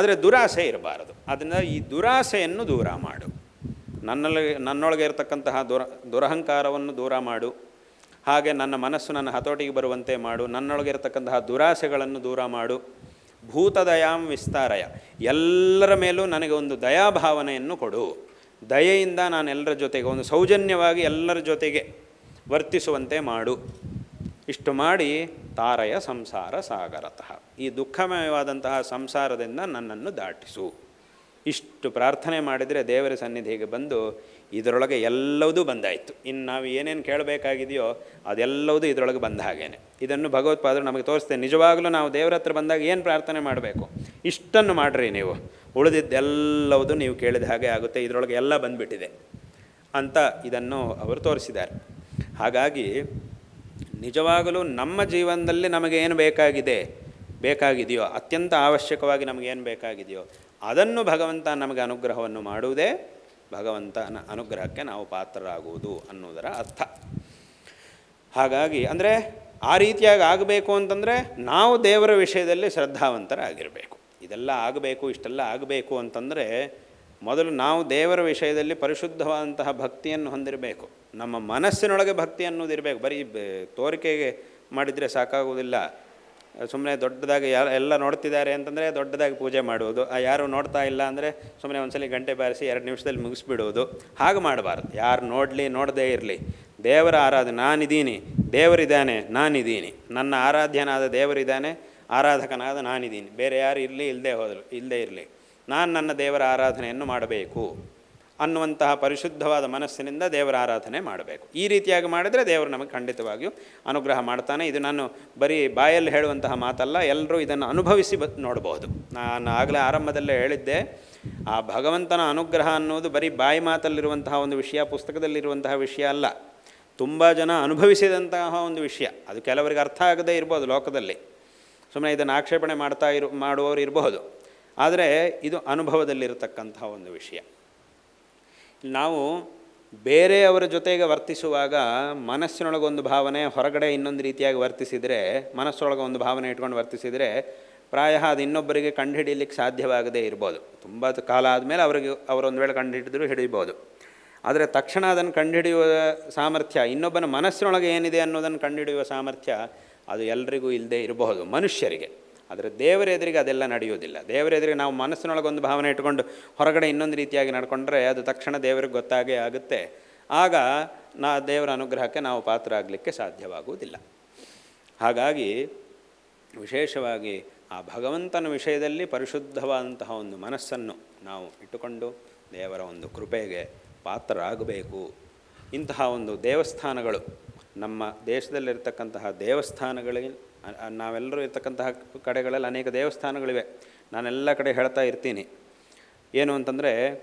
ಆದರೆ ದುರಾಸೆ ಇರಬಾರದು. ಅದನ್ನು ಈ ದುರಾಸೆಯನ್ನು ದೂರ ಮಾಡು. ನನ್ನಲ್ಲಿ, ನನ್ನೊಳಗೆ ಇರತಕ್ಕಂತಹ ದುರ, ದುರಹಂಕಾರವನ್ನು ದೂರ ಮಾಡು. ಹಾಗೆ ನನ್ನ ಮನಸ್ಸು ನನ್ನ ಹತೋಟಿಗೆ ಬರುವಂತೆ ಮಾಡು. ನನ್ನೊಳಗೆ ಇರತಕ್ಕಂತಹ ದುರಾಸೆಗಳನ್ನು ದೂರ ಮಾಡು. ಭೂತದಯಾಂ ವಿಸ್ತಾರಯ. ಎಲ್ಲರ ಮೇಲೂ ನನಗೆ ಒಂದು ದಯಾಭಾವನೆಯನ್ನು ಕೊಡು. ದಯೆಯಿಂದ ನಾನು ಎಲ್ಲರ ಜೊತೆಗೆ, ಒಂದು ಸೌಜನ್ಯವಾಗಿ ಎಲ್ಲರ ಜೊತೆಗೆ ವರ್ತಿಸುವಂತೆ ಮಾಡು. ಇಷ್ಟು ಮಾಡಿ ತಾರಯ ಸಂಸಾರ ಸಾಗರತಃ. ಈ ದುಃಖಮಯವಾದಂತಹ ಸಂಸಾರದಿಂದ ನನ್ನನ್ನು ದಾಟಿಸು. ಇಷ್ಟು ಪ್ರಾರ್ಥನೆ ಮಾಡಿದರೆ ದೇವರ ಸನ್ನಿಧಿಗೆ ಬಂದು ಇದರೊಳಗೆ ಎಲ್ಲವೂ ಬಂದಾಯಿತು. ಇನ್ನು ನಾವು ಏನೇನು ಕೇಳಬೇಕಾಗಿದೆಯೋ ಅದೆಲ್ಲವೂ ಇದರೊಳಗೆ ಬಂದ ಹಾಗೇನೆ. ಇದನ್ನು ಭಗವತ್ಪಾದರು ನಮಗೆ ತೋರಿಸ್ತೇನೆ ನಿಜವಾಗಲೂ ನಾವು ದೇವರ ಹತ್ರ ಬಂದಾಗ ಏನು ಪ್ರಾರ್ಥನೆ ಮಾಡಬೇಕು? ಇಷ್ಟನ್ನು ಮಾಡಿರಿ ನೀವು. ಉಳಿದಿದ್ದೆಲ್ಲವೂ ನೀವು ಕೇಳಿದ ಹಾಗೆ ಆಗುತ್ತೆ. ಇದರೊಳಗೆ ಎಲ್ಲ ಬಂದುಬಿಟ್ಟಿದೆ ಅಂತ ಇದನ್ನು ಅವರು ತೋರಿಸಿದ್ದಾರೆ. ಹಾಗಾಗಿ ನಿಜವಾಗಲೂ ನಮ್ಮ ಜೀವನದಲ್ಲಿ ನಮಗೆ ಏನು ಬೇಕಾಗಿದೆ, ಬೇಕಾಗಿದೆಯೋ, ಅತ್ಯಂತ ಅವಶ್ಯಕವಾಗಿ ನಮಗೇನು ಬೇಕಾಗಿದೆಯೋ, ಅದನ್ನು ಭಗವಂತ ನಮಗೆ ಅನುಗ್ರಹವನ್ನು ಮಾಡುವುದೇ, ಭಗವಂತನ ಅನುಗ್ರಹಕ್ಕೆ ನಾವು ಪಾತ್ರರಾಗುವುದು ಅನ್ನುವುದರ ಅರ್ಥ. ಹಾಗಾಗಿ ಅಂದರೆ ಆ ರೀತಿಯಾಗಿ ಆಗಬೇಕು ಅಂತಂದರೆ ನಾವು ದೇವರ ವಿಷಯದಲ್ಲಿ ಶ್ರದ್ಧಾವಂತರಾಗಿರಬೇಕು. ಇದೆಲ್ಲ ಆಗಬೇಕು, ಇಷ್ಟೆಲ್ಲ ಆಗಬೇಕು ಅಂತಂದರೆ ಮೊದಲು ನಾವು ದೇವರ ವಿಷಯದಲ್ಲಿ ಪರಿಶುದ್ಧವಾದಂತಹ ಭಕ್ತಿಯನ್ನು ಹೊಂದಿರಬೇಕು. ನಮ್ಮ ಮನಸ್ಸಿನೊಳಗೆ ಭಕ್ತಿ ಅನ್ನೋದು ಇರಬೇಕು. ಬರೀ ತೋರಿಕೆಗೆ ಮಾಡಿದರೆ ಸಾಕಾಗುವುದಿಲ್ಲ. ಸುಮ್ಮನೆ ದೊಡ್ಡದಾಗಿ ಯಾರು, ಎಲ್ಲ ನೋಡ್ತಿದ್ದಾರೆ ಅಂತಂದರೆ ದೊಡ್ಡದಾಗಿ ಪೂಜೆ ಮಾಡುವುದು. ಆ ಯಾರು ನೋಡ್ತಾ ಇಲ್ಲ ಅಂದರೆ ಸುಮ್ಮನೆ ಒಂದ್ಸಲಿ ಗಂಟೆ ಬಾರಿಸಿ ಎರಡು ನಿಮಿಷದಲ್ಲಿ ಮುಗಿಸ್ಬಿಡೋದು ಹಾಗೆ ಮಾಡಬಾರ್ದು. ಯಾರು ನೋಡಲಿ, ನೋಡದೇ ಇರಲಿ. ದೇವರ ಆರಾಧನೆ, ನಾನಿದ್ದೀನಿ, ದೇವರಿದ್ದಾನೆ, ನಾನಿದ್ದೀನಿ. ನನ್ನ ಆರಾಧ್ಯನಾದ ದೇವರಿದ್ದಾನೆ, ಆರಾಧಕನಾದ ನಾನಿದ್ದೀನಿ. ಬೇರೆ ಯಾರು ಇರಲಿ ಇಲ್ಲದೆ ಹೋದರು ಇಲ್ಲದೆ ಇರಲಿ. ನಾನು ನನ್ನ ದೇವರ ಆರಾಧನೆಯನ್ನು ಮಾಡಬೇಕು ಅನ್ನುವಂತಹ ಪರಿಶುದ್ಧವಾದ ಮನಸ್ಸಿನಿಂದ ದೇವರ ಆರಾಧನೆ ಮಾಡಬೇಕು. ಈ ರೀತಿಯಾಗಿ ಮಾಡಿದರೆ ದೇವರು ನಮಗೆ ಖಂಡಿತವಾಗಿಯೂ ಅನುಗ್ರಹ ಮಾಡ್ತಾನೆ. ಇದು ನಾನು ಬರೀ ಬಾಯಲ್ಲಿ ಹೇಳುವಂತಹ ಮಾತಲ್ಲ ಎಲ್ಲರೂ ಇದನ್ನು ಅನುಭವಿಸಿ ಬ ನೋಡಬಹುದು ನಾನು ಆಗಲೇ ಆರಂಭದಲ್ಲೇ ಹೇಳಿದ್ದೆ, ಆ ಭಗವಂತನ ಅನುಗ್ರಹ ಅನ್ನೋದು ಬರೀ ಬಾಯಿ ಮಾತಲ್ಲಿರುವಂತಹ ಒಂದು ವಿಷಯ, ಪುಸ್ತಕದಲ್ಲಿರುವಂತಹ ವಿಷಯ ಅಲ್ಲ. ತುಂಬ ಜನ ಅನುಭವಿಸಿದಂತಹ ಒಂದು ವಿಷಯ. ಅದು ಕೆಲವರಿಗೆ ಅರ್ಥ ಆಗದೇ ಇರ್ಬೋದು ಲೋಕದಲ್ಲಿ. ಸುಮ್ಮನೆ ಇದನ್ನು ಆಕ್ಷೇಪಣೆ ಮಾಡ್ತಾ ಇರು, ಮಾಡುವವರು ಇರಬಹುದು ಆದರೆ ಇದು ಅನುಭವದಲ್ಲಿರತಕ್ಕಂತಹ ಒಂದು ವಿಷಯ. ನಾವು ಬೇರೆಯವರ ಜೊತೆಗೆ ವರ್ತಿಸುವಾಗ ಮನಸ್ಸಿನೊಳಗೊಂದು ಭಾವನೆ, ಹೊರಗಡೆ ಇನ್ನೊಂದು ರೀತಿಯಾಗಿ ವರ್ತಿಸಿದರೆ, ಮನಸ್ಸೊಳಗೆ ಒಂದು ಭಾವನೆ ಇಟ್ಕೊಂಡು ವರ್ತಿಸಿದರೆ, ಪ್ರಾಯ ಅದು ಇನ್ನೊಬ್ಬರಿಗೆ ಕಂಡುಹಿಡಿಯಲಿಕ್ಕೆ ಸಾಧ್ಯವಾಗದೇ ಇರ್ಬೋದು. ತುಂಬ ಕಾಲ ಆದಮೇಲೆ ಅವರಿಗೆ ಅವರೊಂದು ವೇಳೆ ಕಂಡುಹಿಡಿದ್ರು ಹಿಡಿಬೋದು. ಆದರೆ ತಕ್ಷಣ ಅದನ್ನು ಕಂಡುಹಿಡಿಯುವ ಸಾಮರ್ಥ್ಯ, ಇನ್ನೊಬ್ಬನ ಮನಸ್ಸಿನೊಳಗೆ ಏನಿದೆ ಅನ್ನೋದನ್ನು ಕಂಡುಹಿಡಿಯುವ ಸಾಮರ್ಥ್ಯ ಅದು ಎಲ್ರಿಗೂ ಇಲ್ಲದೆ ಇರಬಹುದು ಮನುಷ್ಯರಿಗೆ. ಆದರೆ ದೇವರ ಎದುರಿಗೆ ಅದೆಲ್ಲ ನಡೆಯೋದಿಲ್ಲ ದೇವರ ಎದುರಿಗೆ ನಾವು ಮನಸ್ಸಿನೊಳಗೆ ಒಂದು ಭಾವನೆ ಇಟ್ಕೊಂಡು ಹೊರಗಡೆ ಇನ್ನೊಂದು ರೀತಿಯಾಗಿ ನಡ್ಕೊಂಡ್ರೆ ಅದು ತಕ್ಷಣ ದೇವರಿಗೆ ಗೊತ್ತಾಗೇ ಆಗುತ್ತೆ. ಆಗ ನಾ ದೇವರ ಅನುಗ್ರಹಕ್ಕೆ ನಾವು ಪಾತ್ರ ಆಗಲಿಕ್ಕೆ ಸಾಧ್ಯವಾಗುವುದಿಲ್ಲ. ಹಾಗಾಗಿ ವಿಶೇಷವಾಗಿ ಆ ಭಗವಂತನ ವಿಷಯದಲ್ಲಿ ಪರಿಶುದ್ಧವಾದಂತಹ ಒಂದು ಮನಸ್ಸನ್ನು ನಾವು ಇಟ್ಟುಕೊಂಡು ದೇವರ ಒಂದು ಕೃಪೆಗೆ ಪಾತ್ರರಾಗಬೇಕು. ಇಂತಹ ಒಂದು ದೇವಸ್ಥಾನಗಳು ನಮ್ಮ ದೇಶದಲ್ಲಿರ್ತಕ್ಕಂತಹ ದೇವಸ್ಥಾನಗಳಿಗೆ ನಾವೆಲ್ಲರೂ ಇರ್ತಕ್ಕಂತಹ ಕಡೆಗಳಲ್ಲಿ ಅನೇಕ ದೇವಸ್ಥಾನಗಳಿವೆ. ನಾನೆಲ್ಲ ಕಡೆ ಹೇಳ್ತಾ ಇರ್ತೀನಿ. ಏನು ಅಂತಂದರೆ,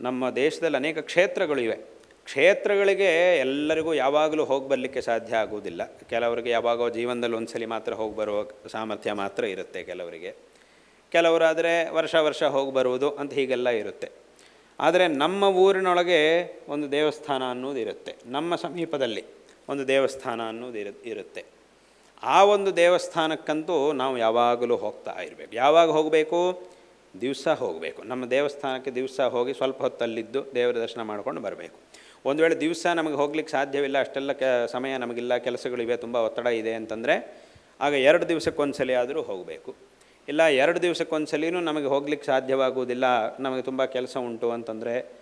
ನಮ್ಮ ದೇಶದಲ್ಲಿ ಅನೇಕ ಕ್ಷೇತ್ರಗಳಿವೆ ಕ್ಷೇತ್ರಗಳಿಗೆ ಎಲ್ಲರಿಗೂ ಯಾವಾಗಲೂ ಹೋಗಿ ಬರಲಿಕ್ಕೆ ಸಾಧ್ಯ ಆಗುವುದಿಲ್ಲ. ಕೆಲವರಿಗೆ ಯಾವಾಗೋ ಜೀವನದಲ್ಲಿ ಒಂದು ಸಲ ಮಾತ್ರ ಹೋಗಿ ಬರುವ ಸಾಮರ್ಥ್ಯ ಮಾತ್ರ ಇರುತ್ತೆ ಕೆಲವರಿಗೆ. ಕೆಲವರಾದರೆ ವರ್ಷ ವರ್ಷ ಹೋಗಿ ಬರುವುದು ಅಂತ ಹೀಗೆಲ್ಲ ಇರುತ್ತೆ. ಆದರೆ ನಮ್ಮ ಊರಿನೊಳಗೆ ಒಂದು ದೇವಸ್ಥಾನ ಅನ್ನೋದು ಇರುತ್ತೆ. ನಮ್ಮ ಸಮೀಪದಲ್ಲಿ. ಒಂದು ದೇವಸ್ಥಾನ ಅನ್ನೋದು ಇರು, ಇರುತ್ತೆ. ಆ ಒಂದು ದೇವಸ್ಥಾನಕ್ಕಂತೂ ನಾವು ಯಾವಾಗಲೂ ಹೋಗ್ತಾ ಇರಬೇಕು. ಯಾವಾಗ ಹೋಗಬೇಕು? ದಿವಸ ಹೋಗಬೇಕು. ನಮ್ಮ ದೇವಸ್ಥಾನಕ್ಕೆ ದಿವಸ ಹೋಗಿ ಸ್ವಲ್ಪ ಹೊತ್ತಲ್ಲಿದ್ದು ದೇವರ ದರ್ಶನ ಮಾಡ್ಕೊಂಡು ಬರಬೇಕು. ಒಂದು ವೇಳೆ ದಿವಸ ನಮಗೆ ಹೋಗ್ಲಿಕ್ಕೆ ಸಾಧ್ಯವಿಲ್ಲ, ಅಷ್ಟೆಲ್ಲ ಕೆ, ಸಮಯ ನಮಗಿಲ್ಲ ಕೆಲಸಗಳಿವೆ ತುಂಬ ಒತ್ತಡ ಇದೆ ಅಂತಂದರೆ ಆಗ ಎರಡು ದಿವಸಕ್ಕೊಂದ್ಸಲಿ ಆದರೂ ಹೋಗಬೇಕು. ಇಲ್ಲ, ಎರಡು ದಿವಸಕ್ಕೊಂದ್ಸಲಿನೂ ನಮಗೆ ಹೋಗ್ಲಿಕ್ಕೆ ಸಾಧ್ಯವಾಗುವುದಿಲ್ಲ, ನಮಗೆ ತುಂಬ ಕೆಲಸ ಉಂಟು ಅಂತಂದರೆ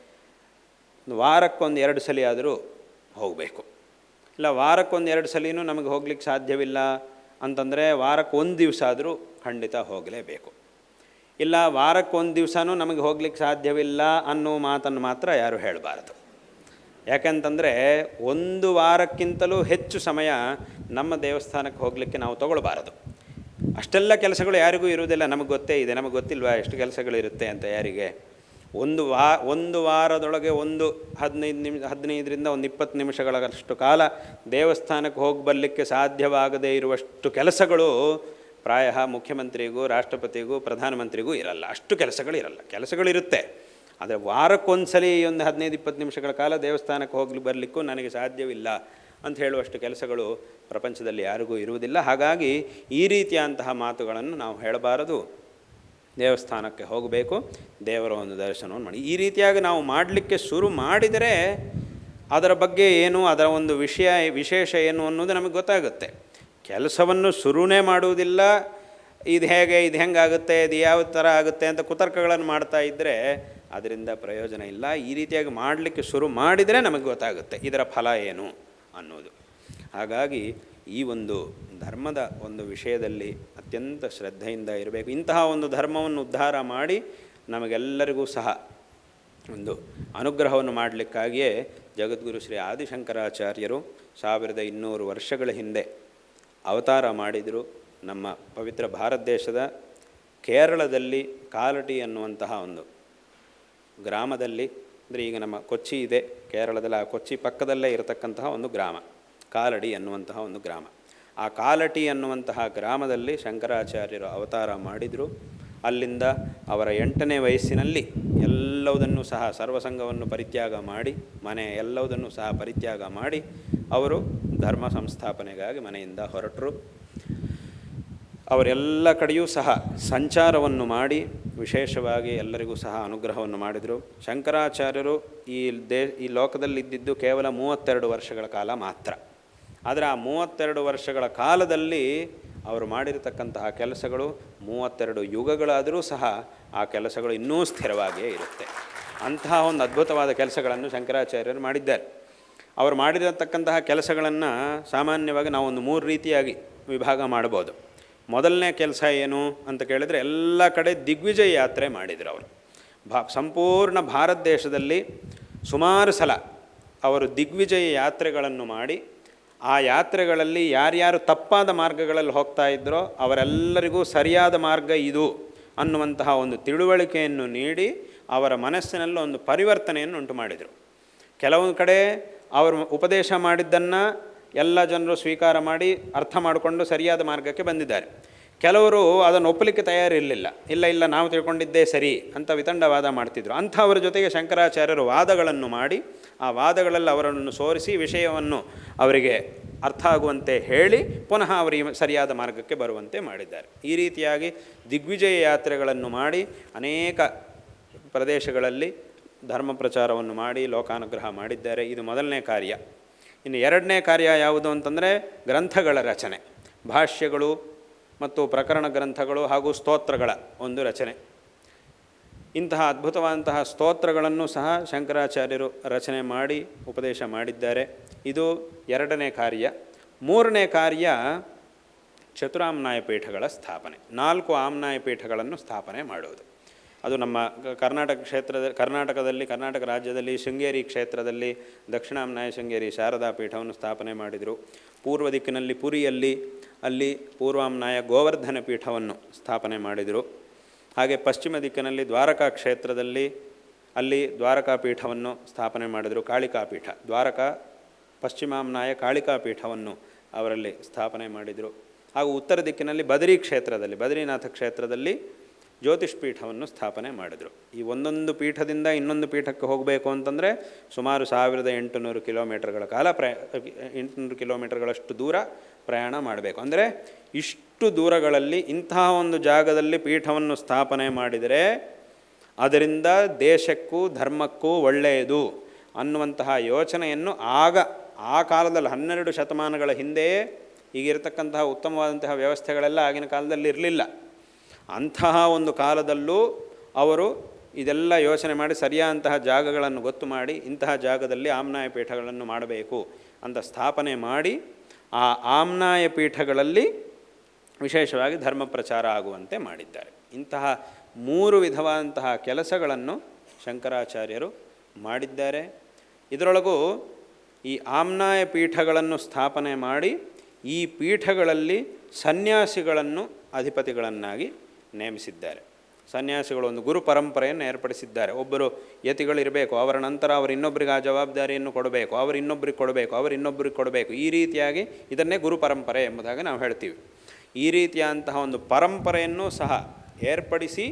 ವಾರಕ್ಕೊಂದು ಎರಡು ಸಲ ಆದರೂ ಹೋಗಬೇಕು. ಇಲ್ಲ, ವಾರಕ್ಕೊಂದು ಎರಡು ಸಲಿನೂ ನಮಗೆ ಹೋಗ್ಲಿಕ್ಕೆ ಸಾಧ್ಯವಿಲ್ಲ ಅಂತಂದರೆ ವಾರಕ್ಕೆ ಒಂದು ದಿವಸ ಆದರೂ ಖಂಡಿತ ಹೋಗಲೇಬೇಕು. ಇಲ್ಲ, ವಾರಕ್ಕೊಂದು ದಿವಸನೂ ನಮಗೆ ಹೋಗ್ಲಿಕ್ಕೆ ಸಾಧ್ಯವಿಲ್ಲ ಅನ್ನೋ ಮಾತನ್ನು ಮಾತ್ರ ಯಾರು ಹೇಳಬಾರದು. ಯಾಕಂತಂದರೆ ಒಂದು ವಾರಕ್ಕಿಂತಲೂ ಹೆಚ್ಚು ಸಮಯ ನಮ್ಮ ದೇವಸ್ಥಾನಕ್ಕೆ ಹೋಗಲಿಕ್ಕೆ ನಾವು ತಗೊಳ್ಬಾರದು. ಅಷ್ಟೆಲ್ಲ ಕೆಲಸಗಳು ಯಾರಿಗೂ ಇರುವುದಿಲ್ಲ, ನಮಗೆ ಗೊತ್ತೇ ಇದೆ, ನಮಗೆ ಗೊತ್ತಿಲ್ವಾ, ಎಷ್ಟು ಕೆಲಸಗಳಿರುತ್ತೆ ಅಂತ ಯಾರಿಗೆ? ಒಂದು ವಾ, ಒಂದು ವಾರದೊಳಗೆ ಒಂದು ಹದಿನೈದು ನಿಮಿಷ ಹದಿನೈದರಿಂದ ಒಂದು ಇಪ್ಪತ್ತು ನಿಮಿಷಗಳಷ್ಟು ಕಾಲ ದೇವಸ್ಥಾನಕ್ಕೆ ಹೋಗಿ ಬರಲಿಕ್ಕೆ ಸಾಧ್ಯವಾಗದೇ ಇರುವಷ್ಟು ಕೆಲಸಗಳು ಪ್ರಾಯ ಮುಖ್ಯಮಂತ್ರಿಗೂ, ರಾಷ್ಟ್ರಪತಿಗೂ, ಪ್ರಧಾನಮಂತ್ರಿಗೂ ಇರಲ್ಲ. ಅಷ್ಟು ಕೆಲಸಗಳು ಇರಲ್ಲ. ಕೆಲಸಗಳಿರುತ್ತೆ ಆದರೆ ವಾರಕ್ಕೊಂದ್ಸಲಿ ಒಂದು ಹದಿನೈದು, ಇಪ್ಪತ್ತು ನಿಮಿಷಗಳ ಕಾಲ ದೇವಸ್ಥಾನಕ್ಕೆ ಹೋಗಲಿ ಬರಲಿಕ್ಕೂ ನನಗೆ ಸಾಧ್ಯವಿಲ್ಲ ಅಂತ ಹೇಳುವಷ್ಟು ಕೆಲಸಗಳು ಪ್ರಪಂಚದಲ್ಲಿ ಯಾರಿಗೂ ಇರುವುದಿಲ್ಲ. ಹಾಗಾಗಿ ಈ ರೀತಿಯಂತಹ ಮಾತುಗಳನ್ನು ನಾವು ಹೇಳಬಾರದು. ದೇವಸ್ಥಾನಕ್ಕೆ ಹೋಗಬೇಕು, ದೇವರ ಒಂದು ದರ್ಶನವನ್ನು ಮಾಡಿ. ಈ ರೀತಿಯಾಗಿ ನಾವು ಮಾಡಲಿಕ್ಕೆ ಶುರು ಮಾಡಿದರೆ ಅದರ ಬಗ್ಗೆ ಏನು, ಅದರ ಒಂದು ವಿಷಯ, ವಿಶೇಷ ಏನು ಅನ್ನೋದು ನಮಗೆ ಗೊತ್ತಾಗುತ್ತೆ. ಕೆಲಸವನ್ನು ಶುರುನೇ ಮಾಡುವುದಿಲ್ಲ, ಇದು ಹೇಗೆ, ಇದು ಹೆಂಗಾಗುತ್ತೆ, ಇದು ಯಾವ ಥರ ಆಗುತ್ತೆ ಅಂತ ಕುತರ್ಕಗಳನ್ನು ಮಾಡ್ತಾ ಇದ್ದರೆ ಅದರಿಂದ ಪ್ರಯೋಜನ ಇಲ್ಲ. ಈ ರೀತಿಯಾಗಿ ಮಾಡಲಿಕ್ಕೆ ಶುರು ಮಾಡಿದರೆ ನಮಗೆ ಗೊತ್ತಾಗುತ್ತೆ ಇದರ ಫಲ ಏನು ಅನ್ನೋದು. ಹಾಗಾಗಿ ಈ ಒಂದು ಧರ್ಮದ ಒಂದು ವಿಷಯದಲ್ಲಿ ಅತ್ಯಂತ ಶ್ರದ್ಧೆಯಿಂದ ಇರಬೇಕು. ಇಂತಹ ಒಂದು ಧರ್ಮವನ್ನು ಉದ್ಧಾರ ಮಾಡಿ ನಮಗೆಲ್ಲರಿಗೂ ಸಹ ಒಂದು ಅನುಗ್ರಹವನ್ನು ಮಾಡಲಿಕ್ಕಾಗಿಯೇ ಜಗದ್ಗುರು ಶ್ರೀ ಆದಿಶಂಕರಾಚಾರ್ಯರು ಸಾವಿರದ ಇನ್ನೂರು ವರ್ಷಗಳ ಹಿಂದೆ ಅವತಾರ ಮಾಡಿದರು ನಮ್ಮ ಪವಿತ್ರ ಭಾರತ ದೇಶದ ಕೇರಳದಲ್ಲಿ ಕಾಲಟಿ ಅನ್ನುವಂತಹ ಒಂದು ಗ್ರಾಮದಲ್ಲಿ. ಅಂದರೆ ಈಗ ನಮ್ಮ ಕೊಚ್ಚಿ ಇದೆ ಕೇರಳದಲ್ಲಿ, ಆ ಕೊಚ್ಚಿ ಪಕ್ಕದಲ್ಲೇ ಇರತಕ್ಕಂತಹ ಒಂದು ಗ್ರಾಮ, ಕಾಲಡಿ ಅನ್ನುವಂತಹ ಒಂದು ಗ್ರಾಮ. ಆ ಕಾಲಟಿ ಅನ್ನುವಂತಹ ಗ್ರಾಮದಲ್ಲಿ ಶಂಕರಾಚಾರ್ಯರು ಅವತಾರ ಮಾಡಿದರು. ಅಲ್ಲಿಂದ ಅವರ ಎಂಟನೇ ವಯಸ್ಸಿನಲ್ಲಿ ಎಲ್ಲವುದನ್ನು ಸಹ ಸರ್ವಸಂಗವನ್ನು ಪರಿತ್ಯಾಗ ಮಾಡಿ, ಮನೆ ಎಲ್ಲವುದನ್ನು ಸಹ ಪರಿತ್ಯಾಗ ಮಾಡಿ ಅವರು ಧರ್ಮ ಸಂಸ್ಥಾಪನೆಗಾಗಿ ಮನೆಯಿಂದ ಹೊರಟರು. ಅವರೆಲ್ಲ ಕಡೆಯೂ ಸಹ ಸಂಚಾರವನ್ನು ಮಾಡಿ ವಿಶೇಷವಾಗಿ ಎಲ್ಲರಿಗೂ ಸಹ ಅನುಗ್ರಹವನ್ನು ಮಾಡಿದರು. ಶಂಕರಾಚಾರ್ಯರು ಈ ದೇ, ಈ ಲೋಕದಲ್ಲಿದ್ದಿದ್ದು ಕೇವಲ ಮೂವತ್ತೆರಡು ವರ್ಷಗಳ ಕಾಲ ಮಾತ್ರ. ಆದರೆ ಆ ಮೂವತ್ತೆರಡು ವರ್ಷಗಳ ಕಾಲದಲ್ಲಿ ಅವರು ಮಾಡಿರತಕ್ಕಂತಹ ಕೆಲಸಗಳು, ಮೂವತ್ತೆರಡು ಯುಗಗಳಾದರೂ ಸಹ ಆ ಕೆಲಸಗಳು ಇನ್ನೂ ಸ್ಥಿರವಾಗಿಯೇ ಇರುತ್ತೆ. ಅಂತಹ ಒಂದು ಅದ್ಭುತವಾದ ಕೆಲಸಗಳನ್ನು ಶಂಕರಾಚಾರ್ಯರು ಮಾಡಿದ್ದಾರೆ. ಅವರು ಮಾಡಿರತಕ್ಕಂತಹ ಕೆಲಸಗಳನ್ನು ಸಾಮಾನ್ಯವಾಗಿ ನಾವು ಒಂದು ಮೂರು ರೀತಿಯಾಗಿ ವಿಭಾಗ ಮಾಡ್ಬೋದು. ಮೊದಲನೇ ಕೆಲಸ ಏನು ಅಂತ ಕೇಳಿದರೆ ಎಲ್ಲ ಕಡೆ ದಿಗ್ವಿಜಯ ಯಾತ್ರೆ ಮಾಡಿದರು ಅವರು. ಭಾ, ಸಂಪೂರ್ಣ ಭಾರತ ದೇಶದಲ್ಲಿ ಸುಮಾರು ಸಲ ಅವರು ದಿಗ್ವಿಜಯ ಯಾತ್ರೆಗಳನ್ನು ಮಾಡಿ ಆ ಯಾತ್ರೆಗಳಲ್ಲಿ ಯಾರ್ಯಾರು ತಪ್ಪಾದ ಮಾರ್ಗಗಳಲ್ಲಿ ಹೋಗ್ತಾ ಇದ್ದರೋ ಅವರೆಲ್ಲರಿಗೂ ಸರಿಯಾದ ಮಾರ್ಗ ಇದು ಅನ್ನುವಂತಹ ಒಂದು ತಿಳುವಳಿಕೆಯನ್ನು ನೀಡಿ ಅವರ ಮನಸ್ಸಿನಲ್ಲಿ ಒಂದು ಪರಿವರ್ತನೆಯನ್ನು ಉಂಟು ಮಾಡಿದರು. ಕೆಲವೊಂದು ಕಡೆ ಅವರು ಉಪದೇಶ ಮಾಡಿದ್ದನ್ನು ಎಲ್ಲ ಜನರು ಸ್ವೀಕಾರ ಮಾಡಿ ಅರ್ಥ ಮಾಡಿಕೊಂಡು ಸರಿಯಾದ ಮಾರ್ಗಕ್ಕೆ ಬಂದಿದ್ದಾರೆ. ಕೆಲವರು ಅದನ್ನು ಒಪ್ಪಲಿಕ್ಕೆ ತಯಾರಿರಲಿಲ್ಲ. ಇಲ್ಲ ಇಲ್ಲ, ನಾವು ತಿಳ್ಕೊಂಡಿದ್ದೇ ಸರಿ ಅಂತ ವಿತಂಡವಾದ ಮಾಡ್ತಿದ್ರು. ಅಂಥವರ ಜೊತೆಗೆ ಶಂಕರಾಚಾರ್ಯರು ವಾದಗಳನ್ನು ಮಾಡಿ ಆ ವಾದಗಳಲ್ಲಿ ಅವರನ್ನು ಸೋರಿಸಿ ವಿಷಯವನ್ನು ಅವರಿಗೆ ಅರ್ಥ ಆಗುವಂತೆ ಹೇಳಿ ಪುನಃ ಅವರಿಗೆ ಸರಿಯಾದ ಮಾರ್ಗಕ್ಕೆ ಬರುವಂತೆ ಮಾಡಿದ್ದಾರೆ. ಈ ರೀತಿಯಾಗಿ ದಿಗ್ವಿಜಯ ಯಾತ್ರೆಗಳನ್ನು ಮಾಡಿ ಅನೇಕ ಪ್ರದೇಶಗಳಲ್ಲಿ ಧರ್ಮ ಪ್ರಚಾರವನ್ನು ಮಾಡಿ ಲೋಕಾನುಗ್ರಹ ಮಾಡಿದ್ದಾರೆ. ಇದು ಮೊದಲನೇ ಕಾರ್ಯ. ಇನ್ನು ಎರಡನೇ ಕಾರ್ಯ ಯಾವುದು ಅಂತಂದರೆ ಗ್ರಂಥಗಳ ರಚನೆ. ಭಾಷ್ಯಗಳು ಮತ್ತು ಪ್ರಕರಣ ಗ್ರಂಥಗಳು ಹಾಗೂ ಸ್ತೋತ್ರಗಳ ಒಂದು ರಚನೆ. ಇಂತಹ ಅದ್ಭುತವಾದಂತಹ ಸ್ತೋತ್ರಗಳನ್ನು ಸಹ ಶಂಕರಾಚಾರ್ಯರು ರಚನೆ ಮಾಡಿ ಉಪದೇಶ ಮಾಡಿದ್ದಾರೆ. ಇದು ಎರಡನೇ ಕಾರ್ಯ. ಮೂರನೇ ಕಾರ್ಯ ಚತುರಾಮ್ನಾಯ ಪೀಠಗಳ ಸ್ಥಾಪನೆ. ನಾಲ್ಕು ಆಮ್ನಾಯ ಪೀಠಗಳನ್ನು ಸ್ಥಾಪನೆ ಮಾಡುವುದು. ಅದು ನಮ್ಮ ಕರ್ನಾಟಕ ಕ್ಷೇತ್ರದ, ಕರ್ನಾಟಕದಲ್ಲಿ, ಕರ್ನಾಟಕ ರಾಜ್ಯದಲ್ಲಿ, ಶೃಂಗೇರಿ ಕ್ಷೇತ್ರದಲ್ಲಿ ದಕ್ಷಿಣಾಮ್ನಾಯ ಶೃಂಗೇರಿ ಶಾರದಾ ಪೀಠವನ್ನು ಸ್ಥಾಪನೆ ಮಾಡಿದರು. ಪೂರ್ವ ದಿಕ್ಕಿನಲ್ಲಿ ಪುರಿಯಲ್ಲಿ, ಅಲ್ಲಿ ಪೂರ್ವಾಮ್ನಾಯ ಗೋವರ್ಧನ ಪೀಠವನ್ನು ಸ್ಥಾಪನೆ ಮಾಡಿದರು. ಹಾಗೆ ಪಶ್ಚಿಮ ದಿಕ್ಕಿನಲ್ಲಿ ದ್ವಾರಕಾ ಕ್ಷೇತ್ರದಲ್ಲಿ ಅಲ್ಲಿ ದ್ವಾರಕಾ ಪೀಠವನ್ನು ಸ್ಥಾಪನೆ ಮಾಡಿದರು ಕಾಳಿಕಾ ಪೀಠ ದ್ವಾರಕಾ ಪಶ್ಚಿಮಾಮ್ನಾಯ ಕಾಳಿಕಾ ಪೀಠವನ್ನು ಅವರಲ್ಲಿ ಸ್ಥಾಪನೆ ಮಾಡಿದರು. ಹಾಗೂ ಉತ್ತರ ದಿಕ್ಕಿನಲ್ಲಿ ಬದರಿ ಕ್ಷೇತ್ರದಲ್ಲಿ, ಬದರಿನಾಥ ಕ್ಷೇತ್ರದಲ್ಲಿ ಜ್ಯೋತಿಷ್ ಪೀಠವನ್ನು ಸ್ಥಾಪನೆ ಮಾಡಿದರು. ಈ ಒಂದೊಂದು ಪೀಠದಿಂದ ಇನ್ನೊಂದು ಪೀಠಕ್ಕೆ ಹೋಗಬೇಕು ಅಂತಂದರೆ ಸುಮಾರು ಸಾವಿರದ ಎಂಟುನೂರು ಕಿಲೋಮೀಟರ್ಗಳ ಕಾಲ ಪ್ರಯಾ, ಎಂಟುನೂರು ಕಿಲೋಮೀಟರ್ಗಳಷ್ಟು ದೂರ ಪ್ರಯಾಣ ಮಾಡಬೇಕು. ಅಂದರೆ ಇಷ್ಟು ದೂರಗಳಲ್ಲಿ ಇಂತಹ ಒಂದು ಜಾಗದಲ್ಲಿ ಪೀಠವನ್ನು ಸ್ಥಾಪನೆ ಮಾಡಿದರೆ ಅದರಿಂದ ದೇಶಕ್ಕೂ ಧರ್ಮಕ್ಕೂ ಒಳ್ಳೆಯದು ಅನ್ನುವಂತಹ ಯೋಚನೆಯನ್ನು ಆಗ ಆ ಕಾಲದಲ್ಲಿ ಹನ್ನೆರಡು ಶತಮಾನಗಳ ಹಿಂದೆಯೇ ಈಗಿರತಕ್ಕಂತಹ ಉತ್ತಮವಾದಂತಹ ವ್ಯವಸ್ಥೆಗಳೆಲ್ಲ ಆಗಿನ ಕಾಲದಲ್ಲಿ ಇರಲಿಲ್ಲ. ಅಂತಹ ಒಂದು ಕಾಲದಲ್ಲೂ ಅವರು ಇದೆಲ್ಲ ಯೋಚನೆ ಮಾಡಿ ಸರಿಯಾದಂತಹ ಜಾಗಗಳನ್ನು ಗೊತ್ತು ಮಾಡಿ ಇಂತಹ ಜಾಗದಲ್ಲಿ ಆಮ್ನಾಯ ಪೀಠಗಳನ್ನು ಮಾಡಬೇಕು ಅಂತ ಸ್ಥಾಪನೆ ಮಾಡಿ ಆ ಆಮ್ನಾಯ ಪೀಠಗಳಲ್ಲಿ ವಿಶೇಷವಾಗಿ ಧರ್ಮ ಪ್ರಚಾರ ಆಗುವಂತೆ ಮಾಡಿದ್ದಾರೆ. ಇಂತಹ ಮೂರು ವಿಧವಾದಂತಹ ಕೆಲಸಗಳನ್ನು ಶಂಕರಾಚಾರ್ಯರು ಮಾಡಿದ್ದಾರೆ. ಇದರೊಳಗೂ ಈ ಆಮ್ನಾಯ ಪೀಠಗಳನ್ನು ಸ್ಥಾಪನೆ ಮಾಡಿ ಈ ಪೀಠಗಳಲ್ಲಿ ಸನ್ಯಾಸಿಗಳನ್ನು ಅಧಿಪತಿಗಳನ್ನಾಗಿ ನೇಮಿಸಿದ್ದಾರೆ. ಸನ್ಯಾಸಿಗಳು ಒಂದು ಗುರು ಪರಂಪರೆಯನ್ನು ಏರ್ಪಡಿಸಿದ್ದಾರೆ. ಒಬ್ಬರು ಯತಿಗಳಿರಬೇಕು, ಅವರ ನಂತರ ಅವರು ಇನ್ನೊಬ್ಬರಿಗೆ ಆ ಜವಾಬ್ದಾರಿಯನ್ನು ಕೊಡಬೇಕು, ಅವರು ಇನ್ನೊಬ್ಬರಿಗೆ ಕೊಡಬೇಕು, ಅವರು ಇನ್ನೊಬ್ಬರಿಗೆ ಕೊಡಬೇಕು. ಈ ರೀತಿಯಾಗಿ ಇದನ್ನೇ ಗುರು ಪರಂಪರೆ ಎಂಬುದಾಗಿ ನಾವು ಹೇಳ್ತೀವಿ. ಈ ರೀತಿಯಾದಂತಹ ಒಂದು ಪರಂಪರೆಯನ್ನು ಸಹ ಏರ್ಪಡಿಸಿ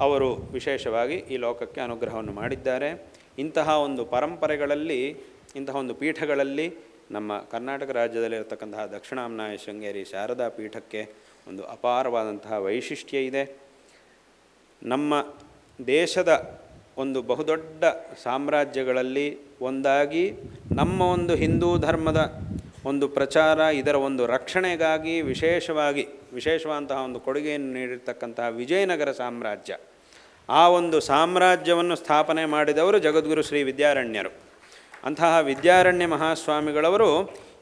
ಅವರು ವಿಶೇಷವಾಗಿ ಈ ಲೋಕಕ್ಕೆ ಅನುಗ್ರಹವನ್ನು ಮಾಡಿದ್ದಾರೆ. ಇಂತಹ ಒಂದು ಪರಂಪರೆಗಳಲ್ಲಿ, ಇಂತಹ ಒಂದು ಪೀಠಗಳಲ್ಲಿ ನಮ್ಮ ಕರ್ನಾಟಕ ರಾಜ್ಯದಲ್ಲಿರತಕ್ಕಂತಹ ದಕ್ಷಿಣಾಮ್ನಾಯ ಶೃಂಗೇರಿ ಶಾರದಾ ಪೀಠಕ್ಕೆ ಒಂದು ಅಪಾರವಾದಂತಹ ವೈಶಿಷ್ಟ್ಯ ಇದೆ. ನಮ್ಮ ದೇಶದ ಒಂದು ಬಹುದೊಡ್ಡ ಸಾಮ್ರಾಜ್ಯಗಳಲ್ಲಿ ಒಂದಾಗಿ ನಮ್ಮ ಒಂದು ಹಿಂದೂ ಧರ್ಮದ ಒಂದು ಪ್ರಚಾರ, ಇದರ ಒಂದು ರಕ್ಷಣೆಗಾಗಿ ವಿಶೇಷವಾಗಿ, ವಿಶೇಷವಾದಂತಹ ಒಂದು ಕೊಡುಗೆಯನ್ನು ನೀಡಿರ್ತಕ್ಕಂತಹ ವಿಜಯನಗರ ಸಾಮ್ರಾಜ್ಯ. ಆ ಒಂದು ಸಾಮ್ರಾಜ್ಯವನ್ನು ಸ್ಥಾಪನೆ ಮಾಡಿದವರು ಜಗದ್ಗುರು ಶ್ರೀ ವಿದ್ಯಾರಣ್ಯರು. ಅಂತಹ ವಿದ್ಯಾರಣ್ಯ ಮಹಾಸ್ವಾಮಿಗಳವರು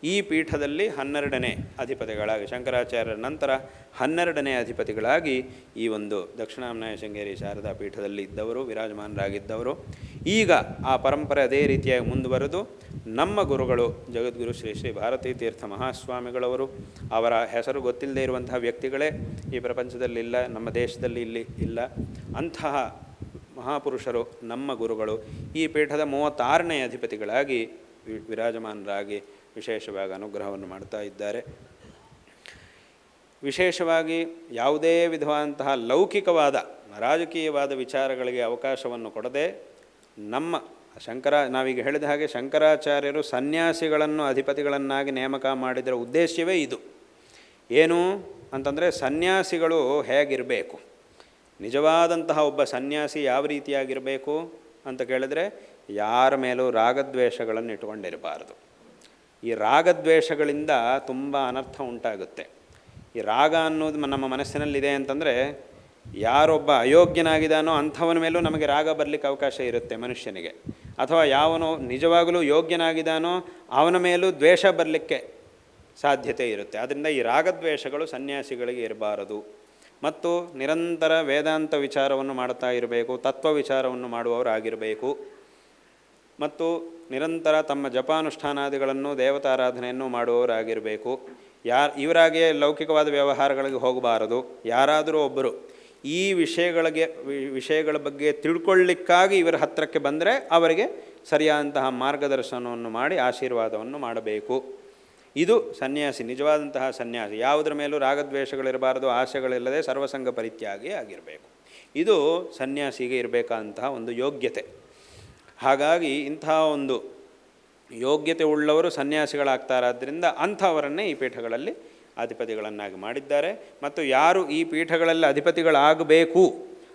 ಈ ಪೀಠದಲ್ಲಿ ಹನ್ನೆರಡನೇ ಅಧಿಪತಿಗಳಾಗಿ, ಶಂಕರಾಚಾರ್ಯರ ನಂತರ ಹನ್ನೆರಡನೇ ಅಧಿಪತಿಗಳಾಗಿ ಈ ಒಂದು ದಕ್ಷಿಣಾಮ್ನಾಯ ಶೃಂಗೇರಿ ಶಾರದಾ ಪೀಠದಲ್ಲಿ ಇದ್ದವರು, ವಿರಾಜಮಾನರಾಗಿದ್ದವರು. ಈಗ ಆ ಪರಂಪರೆ ಅದೇ ರೀತಿಯಾಗಿ ಮುಂದುವರೆದು ನಮ್ಮ ಗುರುಗಳು ಜಗದ್ಗುರು ಶ್ರೀ ಶ್ರೀ ಭಾರತೀ ತೀರ್ಥ ಮಹಾಸ್ವಾಮಿಗಳವರು, ಅವರ ಹೆಸರು ಗೊತ್ತಿಲ್ಲದೆ ಇರುವಂತಹ ವ್ಯಕ್ತಿಗಳೇ ಈ ಪ್ರಪಂಚದಲ್ಲಿ ಇಲ್ಲ, ನಮ್ಮ ದೇಶದಲ್ಲಿ ಇಲ್ಲಿ ಇಲ್ಲ. ಅಂತಹ ಮಹಾಪುರುಷರು ನಮ್ಮ ಗುರುಗಳು ಈ ಪೀಠದ ಮೂವತ್ತಾರನೇ ಅಧಿಪತಿಗಳಾಗಿ ವಿರಾಜಮಾನರಾಗಿ ವಿಶೇಷವಾಗಿ ಅನುಗ್ರಹವನ್ನು ಮಾಡ್ತಾ ಇದ್ದಾರೆ. ವಿಶೇಷವಾಗಿ ಯಾವುದೇ ವಿಧವಾದಂತಹ ಲೌಕಿಕವಾದ, ರಾಜಕೀಯವಾದ ವಿಚಾರಗಳಿಗೆ ಅವಕಾಶವನ್ನು ಕೊಡದೆ ನಮ್ಮ ಶಂಕರ, ನಾವೀಗ ಹೇಳಿದ ಹಾಗೆ ಶಂಕರಾಚಾರ್ಯರು ಸನ್ಯಾಸಿಗಳನ್ನು, ಅಧಿಪತಿಗಳನ್ನಾಗಿ ನೇಮಕ ಮಾಡಿದರ ಉದ್ದೇಶವೇ ಇದು. ಏನು ಅಂತಂದರೆ ಸನ್ಯಾಸಿಗಳು ಹೇಗಿರಬೇಕು? ನಿಜವಾದಂತಹ ಒಬ್ಬ ಸನ್ಯಾಸಿ ಯಾವ ರೀತಿಯಾಗಿರಬೇಕು ಅಂತ ಕೇಳಿದರೆ ಯಾರ ಮೇಲೂ ರಾಗದ್ವೇಷಗಳನ್ನು ಇಟ್ಕೊಂಡಿರಬಾರದು ಈ ರಾಗದ್ವೇಷಗಳಿಂದ ತುಂಬ ಅನರ್ಥ ಉಂಟಾಗುತ್ತೆ. ಈ ರಾಗ ಅನ್ನೋದು ನಮ್ಮ ಮನಸ್ಸಿನಲ್ಲಿದೆ ಅಂತಂದರೆ ಯಾರೊಬ್ಬ ಅಯೋಗ್ಯನಾಗಿದ್ದಾನೋ ಅಂಥವನ ಮೇಲೂ ನಮಗೆ ರಾಗ ಬರಲಿಕ್ಕೆ ಅವಕಾಶ ಇರುತ್ತೆ ಮನುಷ್ಯನಿಗೆ. ಅಥವಾ ಯಾವನು ನಿಜವಾಗಲೂ ಯೋಗ್ಯನಾಗಿದ್ದಾನೋ ಅವನ ಮೇಲೂ ದ್ವೇಷ ಬರಲಿಕ್ಕೆ ಸಾಧ್ಯತೆ ಇರುತ್ತೆ. ಆದ್ದರಿಂದ ಈ ರಾಗದ್ವೇಷಗಳು ಸನ್ಯಾಸಿಗಳಿಗೆ ಇರಬಾರದು. ಮತ್ತು ನಿರಂತರ ವೇದಾಂತ ವಿಚಾರವನ್ನು ಮಾಡ್ತಾ ಇರಬೇಕು, ತತ್ವ ವಿಚಾರವನ್ನು ಮಾಡುವವರಾಗಿರಬೇಕು. ಮತ್ತು ನಿರಂತರ ತಮ್ಮ ಜಪಾನುಷ್ಠಾನಾದಿಗಳನ್ನು ದೇವತಾರಾಧನೆಯನ್ನು ಮಾಡುವವರಾಗಿರಬೇಕು. ಯಾರು, ಇವರಾಗಿಯೇ ಲೌಕಿಕವಾದ ವ್ಯವಹಾರಗಳಿಗೆ ಹೋಗಬಾರದು. ಯಾರಾದರೂ ಒಬ್ಬರು ಈ ವಿಷಯಗಳಿಗೆ ವಿಷಯಗಳ ಬಗ್ಗೆ ತಿಳ್ಕೊಳ್ಳಿಕ್ಕಾಗಿ ಇವರ ಹತ್ತಿರಕ್ಕೆ ಬಂದರೆ ಅವರಿಗೆ ಸರಿಯಾದಂತಹ ಮಾರ್ಗದರ್ಶನವನ್ನು ಮಾಡಿ ಆಶೀರ್ವಾದವನ್ನು ಮಾಡಬೇಕು. ಇದು ಸನ್ಯಾಸಿ, ನಿಜವಾದಂತಹ ಸನ್ಯಾಸಿ. ಯಾವುದರ ಮೇಲೂ ರಾಗದ್ವೇಷಗಳಿರಬಾರದು, ಆಸೆಗಳಿಲ್ಲದೆ ಸರ್ವಸಂಗ ಪರಿತ್ಯಾಗಿ ಆಗಿರಬೇಕು. ಇದು ಸನ್ಯಾಸಿಗೆ ಇರಬೇಕಾದಂತಹ ಒಂದು ಯೋಗ್ಯತೆ. ಹಾಗಾಗಿ ಇಂಥ ಒಂದು ಯೋಗ್ಯತೆ ಉಳ್ಳವರು ಸನ್ಯಾಸಿಗಳಾಗ್ತಾರಾದ್ದರಿಂದ ಅಂಥವರನ್ನೇ ಈ ಪೀಠಗಳಲ್ಲಿ ಅಧಿಪತಿಗಳನ್ನಾಗಿ ಮಾಡಿದ್ದಾರೆ. ಮತ್ತು ಯಾರು ಈ ಪೀಠಗಳಲ್ಲಿ ಅಧಿಪತಿಗಳಾಗಬೇಕು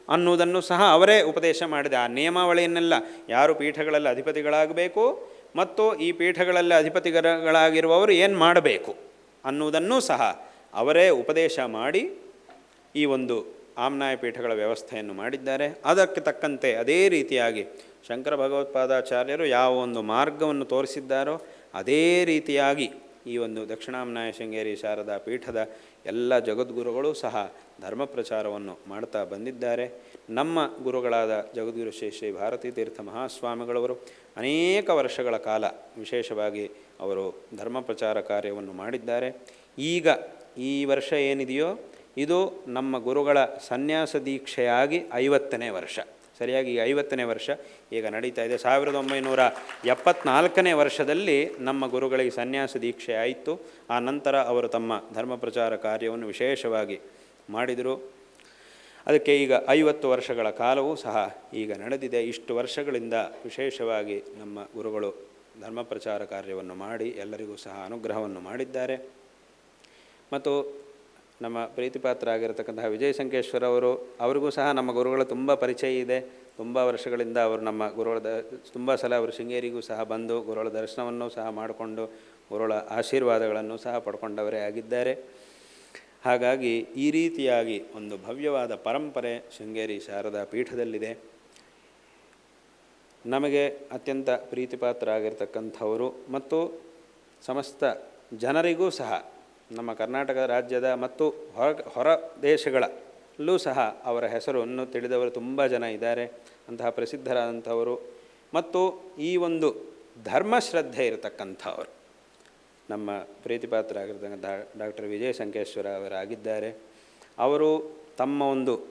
ಅನ್ನುವುದನ್ನು ಸಹ ಅವರೇ ಉಪದೇಶ ಮಾಡಿದೆ. ಆ ನಿಯಮಾವಳಿಯನ್ನೆಲ್ಲ ಯಾರು ಪೀಠಗಳಲ್ಲಿ ಅಧಿಪತಿಗಳಾಗಬೇಕು ಮತ್ತು ಈ ಪೀಠಗಳಲ್ಲಿ ಅಧಿಪತಿಗಳಾಗಿರುವವರು ಏನು ಮಾಡಬೇಕು ಅನ್ನುವುದನ್ನು ಸಹ ಅವರೇ ಉಪದೇಶ ಮಾಡಿ ಈ ಒಂದು ಆಮ್ನಾಯ ಪೀಠಗಳ ವ್ಯವಸ್ಥೆಯನ್ನು ಮಾಡಿದ್ದಾರೆ. ಅದಕ್ಕೆ ತಕ್ಕಂತೆ ಅದೇ ರೀತಿಯಾಗಿ ಶಂಕರ ಭಗವತ್ಪಾದಾಚಾರ್ಯರು ಯಾವ ಒಂದು ಮಾರ್ಗವನ್ನು ತೋರಿಸಿದ್ದಾರೋ, ಅದೇ ರೀತಿಯಾಗಿ ಈ ಒಂದು ದಕ್ಷಿಣಾಮ್ನಾಯ ಶೃಂಗೇರಿ ಶಾರದಾ ಪೀಠದ ಎಲ್ಲ ಜಗದ್ಗುರುಗಳು ಸಹ ಧರ್ಮ ಪ್ರಚಾರವನ್ನು ಮಾಡ್ತಾ ಬಂದಿದ್ದಾರೆ. ನಮ್ಮ ಗುರುಗಳಾದ ಜಗದ್ಗುರು ಶ್ರೀ ಶ್ರೀ ಭಾರತೀ ತೀರ್ಥ ಮಹಾಸ್ವಾಮಿಗಳವರು ಅನೇಕ ವರ್ಷಗಳ ಕಾಲ ವಿಶೇಷವಾಗಿ ಅವರು ಧರ್ಮ ಪ್ರಚಾರ ಕಾರ್ಯವನ್ನು ಮಾಡಿದ್ದಾರೆ. ಈಗ ಈ ವರ್ಷ ಏನಿದೆಯೋ ಇದು ನಮ್ಮ ಗುರುಗಳ ಸನ್ಯಾಸ ದೀಕ್ಷೆಯಾಗಿ ಐವತ್ತನೇ ವರ್ಷ. ಸರಿಯಾಗಿ ಈ ಐವತ್ತನೇ ವರ್ಷ ಈಗ ನಡೀತಾ ಇದೆ. ಸಾವಿರದ ಒಂಬೈನೂರ ಎಪ್ಪತ್ನಾಲ್ಕನೇ ವರ್ಷದಲ್ಲಿ ನಮ್ಮ ಗುರುಗಳಿಗೆ ಸನ್ಯಾಸ ದೀಕ್ಷೆ ಆಯಿತು. ಆ ನಂತರ ಅವರು ತಮ್ಮ ಧರ್ಮ ಪ್ರಚಾರ ಕಾರ್ಯವನ್ನು ವಿಶೇಷವಾಗಿ ಮಾಡಿದರು. ಅದಕ್ಕೆ ಈಗ ಐವತ್ತು ವರ್ಷಗಳ ಕಾಲವೂ ಸಹ ಈಗ ನಡೆದಿದೆ. ಇಷ್ಟು ವರ್ಷಗಳಿಂದ ವಿಶೇಷವಾಗಿ ನಮ್ಮ ಗುರುಗಳು ಧರ್ಮ ಪ್ರಚಾರ ಕಾರ್ಯವನ್ನು ಮಾಡಿ ಎಲ್ಲರಿಗೂ ಸಹ ಅನುಗ್ರಹವನ್ನು ಮಾಡಿದ್ದಾರೆ. ಮತ್ತು ನಮ್ಮ ಪ್ರೀತಿಪಾತ್ರ ಆಗಿರತಕ್ಕಂತಹ ವಿಜಯ ಸಂಕೇಶ್ವರ ಅವರು, ಅವರಿಗೂ ಸಹ ನಮ್ಮ ಗುರುಗಳ ತುಂಬ ಪರಿಚಯ ಇದೆ. ತುಂಬ ವರ್ಷಗಳಿಂದ ಅವರು ನಮ್ಮ ಗುರುಗಳ ತುಂಬ ಸಲ ಅವರು ಶೃಂಗೇರಿಗೂ ಸಹ ಬಂದು ಗುರುಗಳ ದರ್ಶನವನ್ನು ಸಹ ಮಾಡಿಕೊಂಡು ಗುರುಗಳ ಆಶೀರ್ವಾದಗಳನ್ನು ಸಹ ಪಡ್ಕೊಂಡವರೇ ಆಗಿದ್ದಾರೆ. ಹಾಗಾಗಿ ಈ ರೀತಿಯಾಗಿ ಒಂದು ಭವ್ಯವಾದ ಪರಂಪರೆ ಶೃಂಗೇರಿ ಶಾರದಾ ಪೀಠದಲ್ಲಿದೆ. ನಮಗೆ ಅತ್ಯಂತ ಪ್ರೀತಿಪಾತ್ರ ಆಗಿರತಕ್ಕಂಥವರು ಮತ್ತು ಸಮಸ್ತ ಜನರಿಗೂ ಸಹ ನಮ್ಮ ಕರ್ನಾಟಕ ರಾಜ್ಯದ ಮತ್ತು ಹೊರ ಹೊರ ದೇಶಗಳಲ್ಲೂ ಸಹ ಅವರ ಹೆಸರನ್ನು ತಿಳಿದವರು ತುಂಬ ಜನ ಇದ್ದಾರೆ. ಅಂತಹ ಪ್ರಸಿದ್ಧರಾದಂಥವರು. ಮತ್ತು ಈ ಒಂದು ಧರ್ಮಶ್ರದ್ಧೆ ಇರತಕ್ಕಂಥವರು. ನಮ್ಮ ಪ್ರೀತಿಪಾತ್ರ ಪ್ರೀತಿಪಾತ್ರರಾಗಿರ್ತಕ್ಕಂಥ ಡಾಕ್ಟರ್ ವಿಜಯ ಸಂಕೇಶ್ವರ ಅವರಾಗಿದ್ದಾರೆ. ಅವರು ತಮ್ಮ ಒಂದು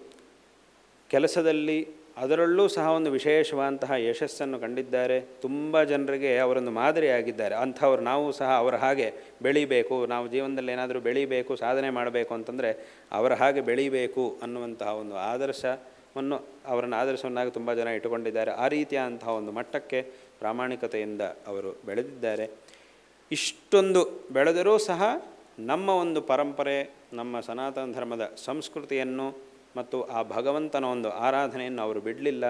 ಕೆಲಸದಲ್ಲಿ ಅದರಲ್ಲೂ ಸಹ ಒಂದು ವಿಶೇಷವಾದಂತಹ ಯಶಸ್ಸನ್ನು ಕಂಡಿದ್ದಾರೆ. ತುಂಬ ಜನರಿಗೆ ಅವರೊಂದು ಮಾದರಿಯಾಗಿದ್ದಾರೆ. ಅಂಥವ್ರು ನಾವು ಸಹ ಅವರ ಹಾಗೆ ಬೆಳೀಬೇಕು. ನಾವು ಜೀವನದಲ್ಲಿ ಏನಾದರೂ ಬೆಳೀಬೇಕು, ಸಾಧನೆ ಮಾಡಬೇಕು ಅಂತಂದರೆ ಅವರ ಹಾಗೆ ಬೆಳೀಬೇಕು ಅನ್ನುವಂತಹ ಒಂದು ಆದರ್ಶವನ್ನು ಅವರನ್ನು ಆದರ್ಶವನ್ನಾಗಿ ತುಂಬ ಜನ ಇಟ್ಟುಕೊಂಡಿದ್ದಾರೆ. ಆ ರೀತಿಯಾದಂತಹ ಒಂದು ಮಟ್ಟಕ್ಕೆ ಪ್ರಾಮಾಣಿಕತೆಯಿಂದ ಅವರು ಬೆಳೆದಿದ್ದಾರೆ. ಇಷ್ಟೊಂದು ಬೆಳೆದರೂ ಸಹ ನಮ್ಮ ಒಂದು ಪರಂಪರೆ, ನಮ್ಮ ಸನಾತನ ಧರ್ಮದ ಸಂಸ್ಕೃತಿಯನ್ನು ಮತ್ತು ಆ ಭಗವಂತನ ಒಂದು ಆರಾಧನೆಯನ್ನು ಅವರು ಬಿಡಲಿಲ್ಲ.